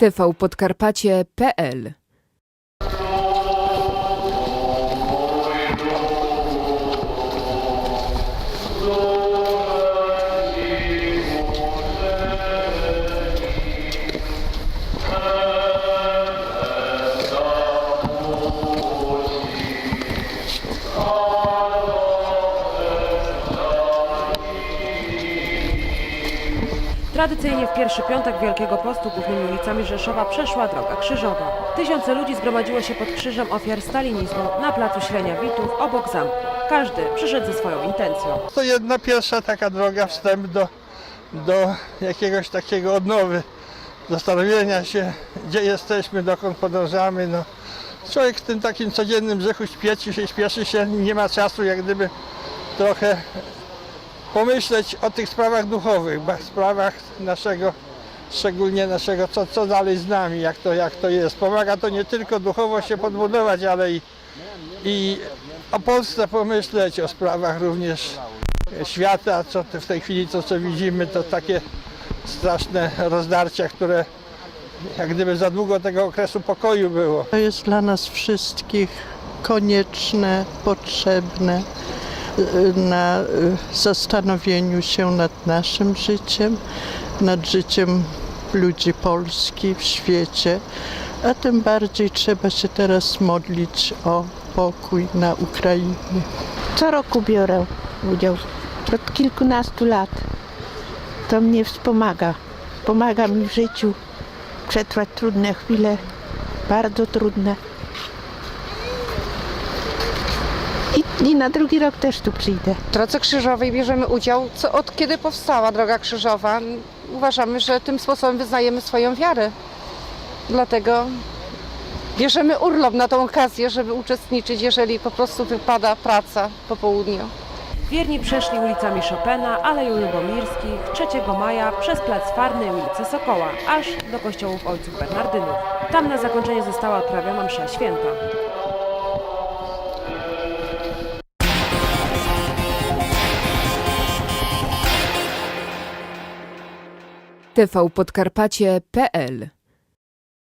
tvpodkarpacie.pl Tradycyjnie w pierwszy piątek Wielkiego Postu głównymi ulicami Rzeszowa przeszła droga krzyżowa. Tysiące ludzi zgromadziło się pod krzyżem ofiar stalinizmu na placu Śreniawitów obok zamku. Każdy przyszedł ze swoją intencją. To jedna pierwsza taka droga, wstęp do, do jakiegoś takiego odnowy, zastanowienia się, gdzie jesteśmy, dokąd podążamy. No. Człowiek w tym takim codziennym grzechu śpieszy się, śpieszy się, nie ma czasu jak gdyby trochę pomyśleć o tych sprawach duchowych, sprawach naszego, szczególnie naszego, co, co dalej z nami, jak to, jak to jest. Pomaga to nie tylko duchowo się podbudować, ale i, i o Polsce pomyśleć, o sprawach również świata, co w tej chwili to co widzimy, to takie straszne rozdarcia, które jak gdyby za długo tego okresu pokoju było. To jest dla nas wszystkich konieczne, potrzebne na y, zastanowieniu się nad naszym życiem, nad życiem ludzi Polski w świecie, a tym bardziej trzeba się teraz modlić o pokój na Ukrainie. Co roku biorę udział. Od kilkunastu lat. To mnie wspomaga. Pomaga mi w życiu przetrwać trudne chwile, bardzo trudne. I, I na drugi rok też tu przyjdę. W Drodze Krzyżowej bierzemy udział co, od kiedy powstała Droga Krzyżowa. Uważamy, że tym sposobem wyznajemy swoją wiarę. Dlatego bierzemy urlop na tą okazję, żeby uczestniczyć, jeżeli po prostu wypada praca po południu. Wierni przeszli ulicami Chopina, Aleją Lubomirskich, 3 maja przez plac Farny i ulicę Sokoła, aż do kościołów ojców Bernardynów. Tam na zakończenie została odprawiona msza święta. tvpodkarpacie.pl